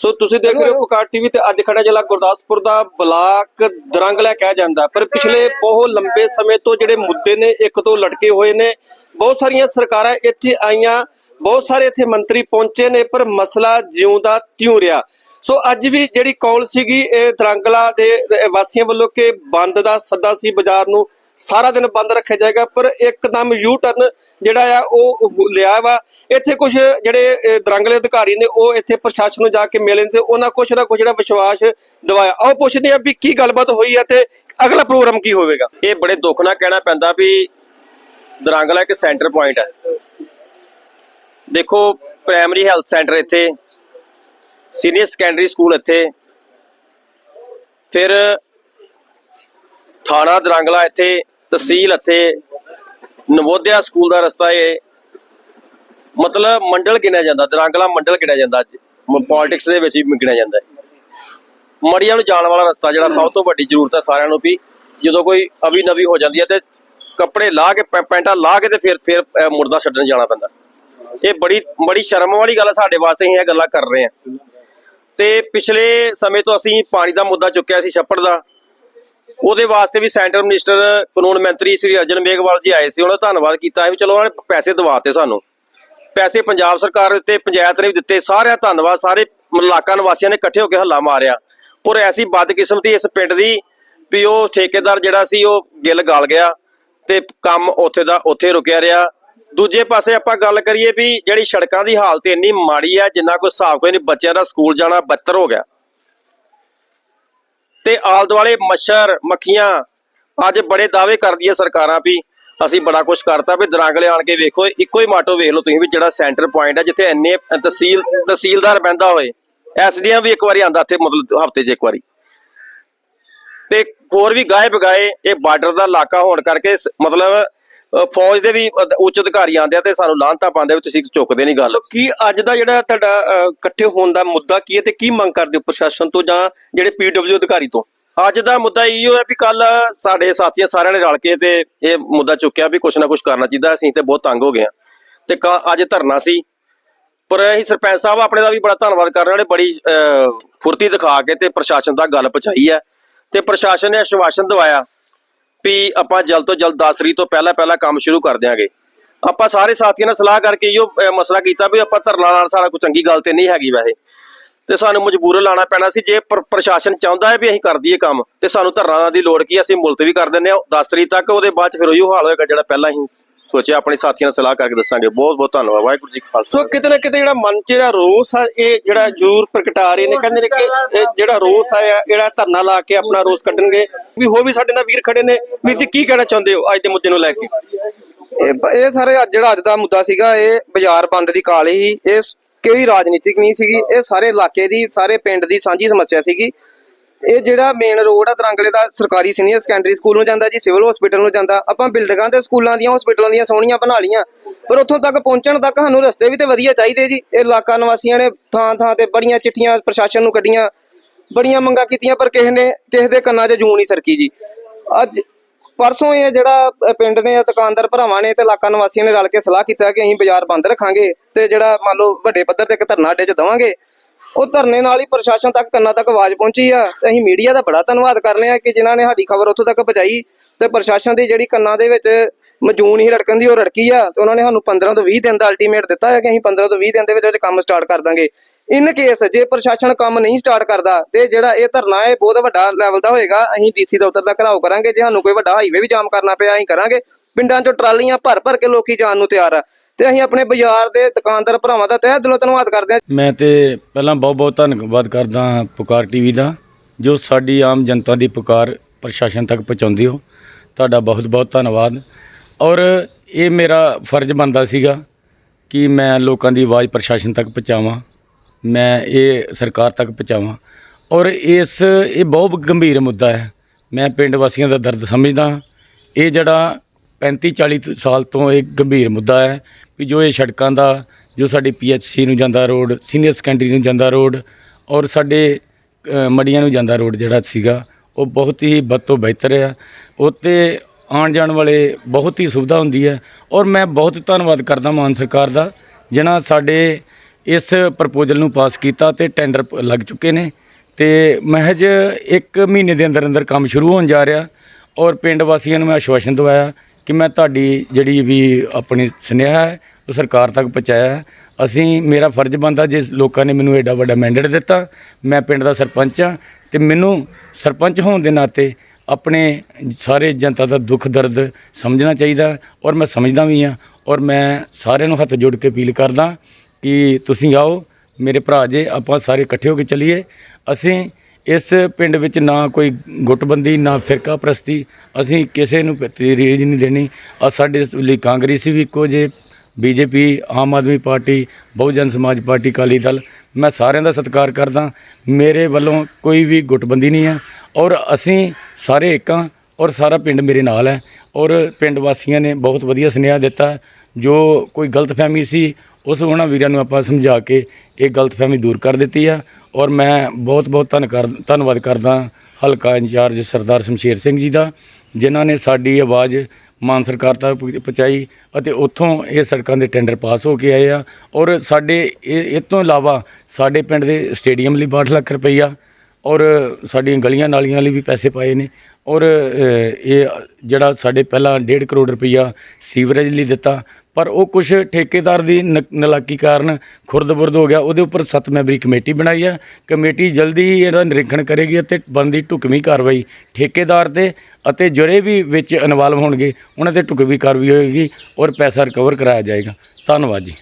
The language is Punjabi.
ਸੋ ਤੁਸੀਂ ਦੇਖ ਰਹੇ ਹੋ ਪੁਕਾਰ ਟੀਵੀ ਤੇ ਅੱਜ ਖੜਾ ਜ਼ਿਲ੍ਹਾ ਗੁਰਦਾਸਪੁਰ ਦਾ ਬਲਾਕ ਦਰੰਗਲਾ ਕਿਹਾ ਜਾਂਦਾ। ਪਰ ਪਿਛਲੇ ਬਹੁਤ ਲੰਬੇ ਸਮੇਂ ਤੋਂ ਜਿਹੜੇ ਮੁੱਦੇ ਨੇ ਇੱਕ ਤੋਂ ਲਟਕੇ ਹੋਏ ਨੇ ਬਹੁਤ ਸਾਰੀਆਂ ਸਰਕਾਰਾਂ ਇੱਥੇ ਆਈਆਂ ਬਹੁਤ ਸਾਰੇ ਇੱਥੇ ਮੰਤਰੀ ਪਹੁੰਚੇ ਨੇ ਪਰ ਮਸਲਾ ਜਿਉਂਦਾ ਤਿਉਂ ਰਿਹਾ। ਸੋ ਅੱਜ ਵੀ ਜਿਹੜੀ ਕਾਲ ਸੀਗੀ ਇਹ ਦਰੰਗਲਾ ਦੇ ਵਾਸੀਆਂ ਵੱਲੋਂ ਕਿ ਬੰਦ ਦਾ ਸੱਦਾ ਸੀ ਬਾਜ਼ਾਰ ਨੂੰ ਸਾਰਾ ਦਿਨ ਬੰਦ ਰੱਖਿਆ ਜਾਏਗਾ ਪਰ ਇੱਕਦਮ ਯੂ ਟਰਨ ਜਿਹੜਾ ਆ ਉਹ ਲਿਆ ਵਾ। ਇੱਥੇ ਕੁਝ ਜਿਹੜੇ ਅਹ, ਦਰੰਗਲੇ ਅਧਿਕਾਰੀ ਨੇ ਉਹ ਇੱਥੇ ਪ੍ਰਸ਼ਾਸਨ ਨੂੰ ਜਾ ਕੇ ਮਿਲੇ ਤੇ ਉਹਨਾਂ ਕੁਝ ਨਾ ਕੁਝ ਜਿਹੜਾ ਵਿਸ਼ਵਾਸ ਦਿਵਾਇਆ। ਆਓ ਪੁੱਛਦੇ ਆ ਵੀ ਕੀ ਗੱਲਬਾਤ ਹੋਈ ਹੈ ਤੇ ਅਗਲਾ ਪ੍ਰੋਗਰਾਮ ਕੀ ਹੋਵੇਗਾ? ਇਹ ਬੜੇ ਦੁੱਖ ਨਾਲ ਕਹਿਣਾ ਪੈਂਦਾ ਵੀ ਦਰੰਗਲਾ ਇੱਕ ਸੈਂਟਰ ਪੁਆਇੰਟ ਹੈ ਦੇਖੋ ਪ੍ਰਾਇਮਰੀ ਹੈਲਥ ਸੈਂਟਰ ਇੱਥੇ ਸੀਨੀਅਰ ਸੈਕੰਡਰੀ ਸਕੂਲ ਇੱਥੇ ਫਿਰ ਥਾਣਾ ਦਰੰਗਲਾ ਇੱਥੇ ਤਹਿਸੀਲ ਇੱਥੇ ਨਵੋਦਿਆ ਸਕੂਲ ਦਾ ਰਸਤਾ ਇਹ ਮਤਲਬ ਮੰਡਲ ਗਿਣਿਆ ਜਾਂਦਾ, ਦਰੰਗਲਾ ਮੰਡਲ ਗਿਣਿਆ ਜਾਂਦਾ ਪੋਲਿਟਿਕਸ ਦੇ ਵਿੱਚ ਵੀ ਗਿਣਿਆ ਜਾਂਦਾ ਮੜੀਆਂ ਨੂੰ ਜਾਣ ਵਾਲਾ ਰਸਤਾ ਜਿਹੜਾ ਸਭ ਤੋਂ ਵੱਡੀ ਜ਼ਰੂਰਤ ਹੈ ਸਾਰਿਆਂ ਨੂੰ ਵੀ, ਜਦੋਂ ਕੋਈ ਅਵੀ ਨਵੀ ਹੋ ਜਾਂਦੀ ਹੈ ਤੇ ਕੱਪੜੇ ਲਾ ਕੇ, ਪੈ- ਪੈਂਟਾਂ ਲਾ ਕੇ ਤੇ ਫਿਰ ਫਿਰ ਮੁਰਦਾ ਛੱਡਣ ਜਾਣਾ ਪੈਂਦਾ। ਇਹ ਬੜੀ ਬੜੀ ਸ਼ਰਮ ਵਾਲੀ ਗੱਲ ਹੈ, ਸਾਡੇ ਵਾਸਤੇ ਅਸੀਂ ਇਹ ਗੱਲਾਂ ਕਰ ਰਹੇ ਹਾਂ। ਤੇ ਪਿਛਲੇ ਸਮੇਂ ਤੋਂ ਅਸੀਂ ਪਾਣੀ ਦਾ ਮੁੱਦਾ ਚੁੱਕਿਆ ਸੀ, ਛੱਪੜ ਦਾ। ਉਹਦੇ ਵਾਸਤੇ ਵੀ ਸੈਂਟਰ ਮਿਨਿਸਟਰ, ਕਾਨੂੰਨ ਮੰਤਰੀ ਸ੍ਰੀ ਅਰਜਨ ਮੇਘਵਾਲ ਜੀ ਆਏ ਸੀ, ਉਹਨਾਂ ਦਾ ਧੰਨਵਾਦ ਕੀਤਾ ਹੈ ਵੀ ਚਲੋ ਉਹਨਾਂ ਨੇ ਪੈਸੇ ਦਿਵਾਤੇ ਸਾਨੂੰ। ਪੈਸੇ ਪੰਜਾਬ ਸਰਕਾਰ ਦਿੱਤੇ ਪੰਚਾਇਤ ਨੇ ਵੀ ਦਿੱਤੇ, ਸਾਰਿਆਂ ਧੰਨਵਾਦ, ਸਾਰੇ ਇਲਾਕਾ ਨਿਵਾਸੀਆਂ ਨੇ ਇਕੱਠੇ ਹੋ ਕੇ ਹੱਲਾ ਮਾਰਿਆ। ਪਰ ਐਸੀ ਬਦਕਿਸਮਤੀ ਇਸ ਪਿੰਡ ਦੀ ਵੀ ਉਹ ਠੇਕੇਦਾਰ ਜਿਹੜਾ ਸੀ, ਉਹ ਗਿੱਲ ਗਾਲ ਗਿਆ ਤੇ ਕੰਮ ਉੱਥੇ ਦਾ ਉੱਥੇ ਰੁਕਿਆ ਰਿਹਾ। ਦੂਜੇ ਪਾਸੇ ਆਪਾਂ ਗੱਲ ਕਰੀਏ ਵੀ ਜਿਹੜੀ ਸੜਕਾਂ ਦੀ ਹਾਲਤ ਇੰਨੀ ਮਾੜੀ ਆ, ਜਿੰਨਾ ਕੋਈ ਹਿਸਾਬ ਕੋਈ ਨਹੀਂ, ਬੱਚਿਆਂ ਦਾ ਸਕੂਲ ਜਾਣਾ ਬੱਤਰ ਹੋ ਗਿਆ। ਤੇ ਆਲ ਦੁਆਲੇ ਮੱਛਰ, ਮੱਖੀਆਂ ਅੱਜ ਬੜੇ ਦਾਅਵੇ ਕਰਦੀਆਂ ਸਰਕਾਰਾਂ ਵੀ, ਅਸੀਂ ਬੜਾ ਕੁਝ ਕਰਤਾ ਵੀ ਦਰਾਂਗਲੇ ਆਣ ਕੇ ਵੇਖੋ, ਇੱਕੋ ਹੀ ਮਾਟੋ ਵੇਖ ਲਓ ਤੁਸੀਂ ਵੀ ਜਿਹੜਾ ਸੈਂਟਰ ਪੁਆਇੰਟ ਹੈ ਜਿੱਥੇ ਇੰਨੇ ਤਹਿਸੀਲ, ਤਹਿਸੀਲਦਾਰ ਬੈਂਦਾ ਹੋਏ ਐਸਡੀਐਮ ਵੀ ਇੱਕ ਵਾਰੀ ਆਂਦਾ ਇੱਥੇ ਮਤਲਬ ਹਫ਼ਤੇ 'ਚ ਇੱਕ ਵਾਰੀ। ਤੇ ਹੋਰ ਵੀ ਗਾਏ ਬਗਾਏ ਇਹ ਬਾਰਡਰ ਦਾ ਇਲਾਕਾ ਹੋਣ ਕਰਕੇ ਮਤਲਬ ਫੌਜ ਦੇ ਵੀ ਉੱਚ ਅਧਿਕਾਰੀ ਆਂਦੇ ਆ ਤੇ ਸਾਨੂੰ ਲਾਂਤਾ ਪਾਉਂਦੇ ਵੀ ਤੁਸੀਂ ਚੁੱਕਦੇ ਨਹੀਂ ਗੱਲ। ਕੀ ਅੱਜ ਦਾ ਜਿਹੜਾ ਤੁਹਾਡਾ ਇਕੱਠੇ ਹੋਣ ਦਾ ਮੁੱਦਾ ਕੀ ਹੈ ਤੇ ਕੀ ਮੰਗ ਕਰਦੇ ਹੋ ਪ੍ਰਸ਼ਾਸਨ ਤੋਂ ਜਾਂ ਜਿਹੜੇ ਪੀਡਬਲਿਊ ਅਧਿਕਾਰੀ ਤੋਂ? ਅੱਜ ਦਾ ਮੁੱਦਾ ਇਹੋ ਹੈ ਵੀ ਕੱਲ ਸਾਡੇ ਸਾਥੀਆਂ ਸਾਰਿਆਂ ਨੇ ਰਲ ਕੇ ਤੇ ਇਹ ਮੁੱਦਾ ਚੁੱਕਿਆ ਵੀ ਕੁਛ ਨਾ ਕੁਛ ਕਰਨਾ ਚਾਹੀਦਾ ਅਸੀਂ ਤੇ ਬਹੁਤ ਤੰਗ ਹੋ ਗਏ ਹਾਂ। ਤੇ ਅੱਜ ਧਰਨਾ ਸੀ। ਪਰ ਅਸੀਂ ਸਰਪੰਚ ਸਾਹਿਬ ਆਪਣੇ ਦਾ ਵੀ ਬੜਾ ਧੰਨਵਾਦ ਕਰ ਰਹੇ ਨੇ ਬੜੀ ਫੁਰਤੀ ਦਿਖਾ ਕੇ ਤੇ ਪ੍ਰਸ਼ਾਸਨ ਤੱਕ ਗੱਲ ਪਹੁੰਚਾਈ ਹੈ। ਤੇ ਪ੍ਰਸ਼ਾਸਨ ਨੇ ਆਸ਼ਵਾਸਨ ਦਵਾਇਆ ਵੀ ਆਪਾਂ ਜਲਦ ਤੋਂ ਜਲਦ 10 ਤਰੀਕ ਤੋਂ ਪਹਿਲਾਂ ਪਹਿਲਾਂ ਕੰਮ ਸ਼ੁਰੂ ਕਰ ਦਿਆਂਗੇ। ਆਪਾਂ ਸਾਰੇ ਸਾਥੀਆਂ ਨਾਲ ਸਲਾਹ ਕਰਕੇ ਇਹੋ ਮਸਲਾ ਕੀਤਾ ਵੀ ਆਪਾਂ ਧਰਨਾ ਨਾਲ ਸਾਡਾ ਕੋਈ ਚੰਗੀ ਗੱਲ ਤੇ ਨਹੀਂ ਹੈਗੀ ਵੈਸੇ। ਤੇ ਸਾਨੂੰ ਮਜਬੂਰ ਲਾਣਾ ਪੈਣਾ ਸੀ, ਜੇ ਪ੍ਰਸ਼ਾਸਨ ਚਾਹੁੰਦਾ ਹੈ ਵੀ ਅਸੀਂ ਕਰ ਦਈਏ ਕੰਮ, ਤੇ ਸਾਨੂੰ ਧਰਨਾ ਦੀ ਲੋੜ ਕੀ ਅਸੀਂ ਮੁਲਤਵੀ ਕਰ ਦਿੰਦੇ ਹਾਂ। 10 ਤਰੀਕ ਤੱਕ ਉਹਦੇ ਬਾਅਦ ਚ ਫਿਰ ਉਹੀ ਹਾਲ ਹੋਏਗਾ ਜਿਹੜਾ ਪਹਿਲਾਂ ਹੀ ਸੋਚਿਆ ਆਪਣੇ ਸਾਥੀਆਂ ਨਾਲ ਸਲਾਹ ਕਰਕੇ ਦੱਸਾਂਗੇ। ਬਹੁਤ ਬਹੁਤ ਧੰਨਵਾਦ। ਵਾਹਿਗੁਰੂ ਜੀ ਕਾ ਖਾਲਸਾ। ਸੋ ਕਿਤੇ ਨਾ ਕਿਤੇ ਜਿਹੜਾ ਮਨ 'ਚ ਜਿਹੜਾ ਰੋਸ ਆ ਇਹ ਜਿਹੜਾ ਜ਼ਰੂਰ ਪ੍ਰਗਟਾ ਰਹੇ ਨੇ। ਕਹਿੰਦੇ ਨੇ ਕਿ ਇਹ ਜਿਹੜਾ ਰੋਸ ਆ ਜਿਹੜਾ ਧਰਨਾ ਲਾ ਕੇ ਆਪਣਾ ਰੋਸ ਕੱਢਣਗੇ। ਵੀ ਹੋਰ ਵੀ ਸਾਡੇ ਨਾਲ ਵੀਰ ਖੜੇ ਨੇ। ਵੀਰ ਜੀ ਕੀ ਕਹਿਣਾ ਚਾਹੁੰਦੇ ਹੋ ਅੱਜ ਦੇ ਮੁੱਦੇ ਨੂੰ ਲੈ ਕੇ? ਇਹ ਸਾਰੇ ਅੱਜ ਜਿਹੜਾ ਅੱਜ ਦਾ ਮੁੱਦਾ ਸੀਗਾ ਇਹ ਬਾਜ਼ਾਰ ਬੰਦ ਦੀ ਕਾਲ ਹੀ। ਇਹ ਕੋਈ ਰਾਜਨੀਤਿਕ ਨਹੀਂ ਸੀਗੀ। ਇਹ ਸਾਰੇ ਇਲਾਕੇ ਦੀ ਸਾਰੇ ਪਿੰਡ ਦੀ ਸਾਂਝੀ ਸਮੱਸਿਆ ਸੀਗੀ। ਇਹ ਜਿਹੜਾ ਮੇਨ ਰੋਡ ਆ ਦਰੰਗਲੇ ਦਾ, ਸਰਕਾਰੀ ਸੀਨੀਅਰ ਸੈਕੰਡਰੀ ਸਕੂਲ ਨੂੰ ਜਾਂਦਾ ਜੀ ਸਿਵਲ ਹਸਪੀਟਲ ਨੂੰ ਜਾਂਦਾ। ਆਪਾਂ ਬਿਲਡਿੰਗਾਂ ਤੇ ਸਕੂਲਾਂ ਦੀਆਂ ਹਸਪੀਟਲਾਂ ਦੀਆਂ ਸੋਹਣੀਆਂ ਬਣਾ ਲੀਆਂ ਪਰ ਉੱਥੋਂ ਤੱਕ ਪਹੁੰਚਣ ਤੱਕ ਸਾਨੂੰ ਰਸਤੇ ਵੀ ਤੇ ਵਧੀਆ ਚਾਹੀਦੇ ਜੀ। ਇਹ ਇਲਾਕਾ ਨਿਵਾਸੀਆਂ ਨੇ ਥਾਂ ਥਾਂ ਤੇ ਬੜੀਆਂ ਚਿੱਠੀਆਂ ਪ੍ਰਸ਼ਾਸਨ ਨੂੰ ਕੱਢੀਆਂ, ਬੜੀਆਂ ਮੰਗਾਂ ਕੀਤੀਆਂ, ਪਰ ਕਿਸੇ ਨੇ, ਕਿਸੇ ਦੇ ਕੰਨਾਂ 'ਚ ਜੂੰ ਨਹੀਂ ਸਰਕੀ ਜੀ। ਅੱਜ ਪਰਸੋਂ ਇਹ ਜਿਹੜਾ ਪਿੰਡ ਨੇ, ਦੁਕਾਨਦਾਰ ਭਰਾਵਾਂ ਨੇ ਤੇ ਇਲਾਕਾ ਨਿਵਾਸੀਆਂ ਨੇ ਰਲ ਕੇ ਸਲਾਹ ਕੀਤਾ ਕਿ ਅਸੀਂ ਬਾਜ਼ਾਰ ਬੰਦ ਰੱਖਾਂਗੇ ਤੇ ਜਿਹੜਾ ਮੰਨ ਲਓ ਵੱਡੇ ਪੱਧਰ ਤੇ ਇੱਕ ਧਰਨਾ ਅੱਡੇ 'ਚ ਦਵਾਂਗੇ। ਉਹ ਧਰਨੇ ਨਾਲ ਹੀ ਪ੍ਰਸ਼ਾਸਨ ਤੱਕ ਕੰਨਾਂ ਤੱਕ ਆਵਾਜ਼ ਪਹੁੰਚੀ ਆ ਤੇ ਅਸੀਂ ਮੀਡੀਆ ਦਾ ਬੜਾ ਧੰਨਵਾਦ ਕਰਨੇ ਆ ਕਿ ਜਿਨ੍ਹਾਂ ਨੇ ਸਾਡੀ ਖਬਰ ਉੱਥੋਂ ਤੱਕ ਪਹੁੰਚਾਈ ਤੇ ਪ੍ਰਸ਼ਾਸਨ ਦੀ ਜਿਹੜੀ ਕੰਨਾਂ ਦੇ ਵਿੱਚ ਮਜੂਨ ਹੀ ਰੜਕਣ ਦੀ ਉਹ ਰੜਕੀ ਆ ਤੇ ਉਹਨਾਂ ਨੇ ਸਾਨੂੰ 15 ਤੋਂ 20 ਦਿਨ ਦਾ ਅਲਟੀਮੇਟ ਦਿੱਤਾ ਹੈ ਕਿ ਅਸੀਂ 15 ਤੋਂ 20 ਦਿਨ ਦੇ ਵਿੱਚ ਕੰਮ ਸਟਾਰਟ ਕਰ ਦਾਂਗੇ। ਇਨ ਕੇਸ ਜੇ ਪ੍ਰਸ਼ਾਸਨ ਕੰਮ ਨਹੀਂ ਸਟਾਰਟ ਕਰਦਾ ਤੇ ਜਿਹੜਾ ਇਹ ਧਰਨਾ ਹੈ ਬਹੁਤ ਵੱਡਾ ਲੈਵਲ ਦਾ ਹੋਏਗਾ, ਅਸੀਂ ਡੀਸੀ ਦਫ਼ਤਰ ਦਾ ਘਰਾਓ ਕਰਾਂਗੇ, ਜੇ ਸਾਨੂੰ ਕੋਈ ਵੱਡਾ ਹਾਈਵੇ ਵੀ ਜਾਮ ਕਰਨਾ ਪਿਆ, ਅਸੀਂ ਕਰਾਂਗੇ। ਪਿੰਡਾਂ 'ਚੋਂ ਟਰਾਲੀਆਂ ਭਰ ਭਰ ਕੇ ਲੋਕੀ ਜਾਣ ਨੂੰ ਤਿਆਰ ਆ। ਤੇ ਅਸੀਂ ਆਪਣੇ ਬਾਜ਼ਾਰ ਦੇ ਦੁਕਾਨਦਾਰ ਭਰਾਵਾਂ ਦਾ ਤਹਿ ਦਿਲੋਂ ਧੰਨਵਾਦ ਕਰਦੇ ਹਾਂ। ਮੈਂ ਤੇ ਪਹਿਲਾਂ ਬਹੁਤ ਬਹੁਤ ਧੰਨਵਾਦ ਕਰਦਾ ਹਾਂ ਪੁਕਾਰ ਟੀਵੀ ਦਾ, ਜੋ ਸਾਡੀ ਆਮ ਜਨਤਾ ਦੀ ਪੁਕਾਰ ਪ੍ਰਸ਼ਾਸਨ ਤੱਕ ਪਹੁੰਚਾਉਂਦੇ ਹੋ। ਤੁਹਾਡਾ ਬਹੁਤ ਬਹੁਤ ਧੰਨਵਾਦ। ਔਰ ਇਹ ਮੇਰਾ ਫਰਜ਼ ਬਣਦਾ ਸੀਗਾ ਕਿ ਮੈਂ ਲੋਕਾਂ ਦੀ ਆਵਾਜ਼ ਪ੍ਰਸ਼ਾਸਨ ਤੱਕ ਪਹੁੰਚਾਵਾਂ, ਮੈਂ ਇਹ ਸਰਕਾਰ ਤੱਕ ਪਹੁੰਚਾਵਾਂ। ਔਰ ਇਸ, ਇਹ ਬਹੁਤ ਗੰਭੀਰ ਮੁੱਦਾ ਹੈ। ਮੈਂ ਪਿੰਡ ਵਾਸੀਆਂ ਦਾ ਦਰਦ ਸਮਝਦਾ ਇਹ ਜਿਹੜਾ 35 40 ਸਾਲ ਤੋਂ ਇਹ ਗੰਭੀਰ ਮੁੱਦਾ ਹੈ ਵੀ ਜੋ ਇਹ ਸੜਕਾਂ ਦਾ ਜੋ ਸਾਡੀ ਪੀਐਚਸੀ ਨੂੰ ਜਾਂਦਾ ਰੋਡ ਸੀਨੀਅਰ ਸੈਕੰਡਰੀ ਨੂੰ ਜਾਂਦਾ ਰੋਡ ਔਰ ਸਾਡੇ ਅ, ਮੜੀਆਂ ਨੂੰ ਜਾਂਦਾ ਰੋਡ ਜਿਹੜਾ ਸੀਗਾ ਉਹ ਬਹੁਤ ਹੀ ਬਦ ਤੋਂ ਬਿਹਤਰ ਹੈ। ਉੱਤੇ ਆਉਣ ਜਾਣ ਵਾਲੇ ਬਹੁਤ ਹੀ ਸੁਵਿਧਾ ਹੁੰਦੀ ਹੈ ਔਰ ਮੈਂ ਬਹੁਤ ਧੰਨਵਾਦ ਕਰਦਾ ਮਾਨ ਸਰਕਾਰ ਦਾ ਜਿਨ੍ਹਾਂ ਸਾਡੇ ਇਸ ਪ੍ਰਪੋਜ਼ਲ ਨੂੰ ਪਾਸ ਕੀਤਾ ਤੇ ਟੈਂਡਰ ਲੱਗ ਚੁੱਕੇ ਨੇ ਤੇ ਮਹਿਜ 1 ਮਹੀਨੇ ਦੇ ਅੰਦਰ ਅੰਦਰ ਕੰਮ ਸ਼ੁਰੂ ਹੋਣ ਜਾ ਰਿਹਾ ਔਰ ਪਿੰਡ ਵਾਸੀਆਂ ਨੂੰ ਮੈਂ ਆਸ਼ਵਾਸਨ ਦਵਾਇਆ ਕਿ ਮੈਂ ਤੁਹਾਡੀ ਜਿਹੜੀ ਵੀ ਆਪਣੀ ਸੁਨੇਹਾ ਹੈ, ਉਹ ਸਰਕਾਰ ਤੱਕ ਪਹੁੰਚਾਇਆ ਹੈ। ਅਸੀਂ, ਮੇਰਾ ਫਰਜ਼ ਬਣਦਾ ਜਿਸ ਲੋਕਾਂ ਨੇ ਮੈਨੂੰ ਐਡਾ ਵੱਡਾ ਮੈਂਡੇਟ ਦਿੱਤਾ, ਮੈਂ ਪਿੰਡ ਦਾ ਸਰਪੰਚ ਹਾਂ ਤੇ ਮੈਨੂੰ ਸਰਪੰਚ ਹੋਣ ਦੇ ਨਾਤੇ ਆਪਣੇ ਸਾਰੇ ਜਨਤਾ ਦਾ ਦੁੱਖ ਦਰਦ ਸਮਝਣਾ ਚਾਹੀਦਾ ਔਰ ਮੈਂ ਸਮਝਦਾ ਵੀ ਹਾਂ ਔਰ ਮੈਂ ਸਾਰਿਆਂ ਨੂੰ ਹੱਥ ਜੋੜ ਕੇ ਅਪੀਲ ਕਰਦਾ ਕਿ ਤੁਸੀਂ ਆਓ, ਮੇਰੇ ਭਰਾ ਜੇ ਆਪਾਂ ਸਾਰੇ ਇਕੱਠੇ ਹੋ ਕੇ ਚੱਲੀਏ ਅਸੀਂ ਇਸ ਪਿੰਡ ਵਿੱਚ ਨਾ ਕੋਈ ਗੁੱਟਬੰਦੀ, ਨਾ ਫਿਰਕਾ ਪ੍ਰਸਤੀ। ਅਸੀਂ ਕਿਸੇ ਨੂੰ ਤਰੀਜ ਨਹੀਂ ਦੇਣੀ। ਆ ਸਾਡੇ ਲਈ ਕਾਂਗਰਸੀ ਵੀ ਇੱਕੋ ਜੇ BJP, Aam Aadmi party, Bahujan Samaj party, Akali Dal. ਮੈਂ ਸਾਰਿਆਂ ਦਾ ਸਤਿਕਾਰ ਕਰਦਾ। ਮੇਰੇ ਵੱਲੋਂ ਕੋਈ ਵੀ ਗੁੱਟਬੰਦੀ ਨਹੀਂ ਹੈ। ਔਰ ਅਸੀਂ ਸਾਰੇ ਇੱਕ ਹਾਂ ਔਰ ਸਾਰਾ ਪਿੰਡ ਮੇਰੇ ਨਾਲ ਹੈ। ਔਰ ਪਿੰਡ ਵਾਸੀਆਂ ਨੇ ਬਹੁਤ ਵਧੀਆ ਸੁਨੇਹਾ ਦਿੱਤਾ। ਜੋ ਕੋਈ ਗਲਤਫਹਿਮੀ ਸੀ ਉਸ ਉਹਨਾਂ ਵੀਰਾਂ ਨੂੰ ਆਪਾਂ ਸਮਝਾ ਕੇ ਇਹ ਗਲਤਫਹਿਮੀ ਦੂਰ ਕਰ ਦਿੱਤੀ ਆ। ਔਰ ਮੈਂ ਬਹੁਤ ਬਹੁਤ ਧੰਨ ਕਰ ਧੰਨਵਾਦ ਕਰਦਾ ਹਲਕਾ ਇੰਚਾਰਜ ਸਰਦਾਰ ਸ਼ਮਸ਼ੇਰ ਸਿੰਘ ਜੀ ਦਾ, ਜਿਨ੍ਹਾਂ ਨੇ ਸਾਡੀ ਆਵਾਜ਼ ਮਾਨ ਸਰਕਾਰ ਤੱਕ ਪਹੁੰਚਾਈ ਅਤੇ ਉੱਥੋਂ ਇਹ ਸੜਕਾਂ ਦੇ ਟੈਂਡਰ ਪਾਸ ਹੋ ਕੇ ਆਏ ਆ। ਔਰ ਸਾਡੇ ਇਹ ਇਹ ਤੋਂ ਇਲਾਵਾ ਸਾਡੇ ਪਿੰਡ ਦੇ ਸਟੇਡੀਅਮ ਲਈ 62 ਲੱਖ ਰੁਪਈਆ ਔਰ ਸਾਡੀਆਂ ਗਲੀਆਂ ਨਾਲੀਆਂ ਲਈ ਵੀ ਪੈਸੇ ਪਾਏ ਨੇ। ਔਰ ਇਹ ਜਿਹੜਾ ਸਾਡੇ ਪਹਿਲਾਂ 1.5 ਕਰੋੜ ਰੁਪਈਆ ਸੀਵਰੇਜ ਲਈ ਦਿੱਤਾ, ਪਰ ਉਹ ਕੁਝ ਠੇਕੇਦਾਰ ਦੀ ਨਲਾਕੀ ਕਾਰਨ ਖੁਰਦ-ਬੁਰਦ ਹੋ ਗਿਆ। ਉਹਦੇ ਉੱਪਰ ਸੱਤ ਮੈਂਬਰੀ ਕਮੇਟੀ ਬਣਾਈ ਆ। ਕਮੇਟੀ ਜਲਦੀ ਹੀ ਇਹਦਾ ਨਿਰੀਖਣ ਕਰੇਗੀ ਅਤੇ ਬੰਦੀ ਢੁਕਵੀਂ ਕਾਰਵਾਈ ਠੇਕੇਦਾਰ ਤੇ ਅਤੇ ਜਿਹੜੇ ਵੀ ਵਿੱਚ ਇਨਵੋਲਵ ਹੋਣਗੇ, ਉਹਨਾਂ ਤੇ ਢੁਕਵੀਂ ਕਾਰਵਾਈ ਹੋਏਗੀ ਔਰ ਪੈਸਾ ਰਿਕਵਰ ਕਰਾਇਆ ਜਾਏਗਾ। ਧੰਨਵਾਦ ਜੀ।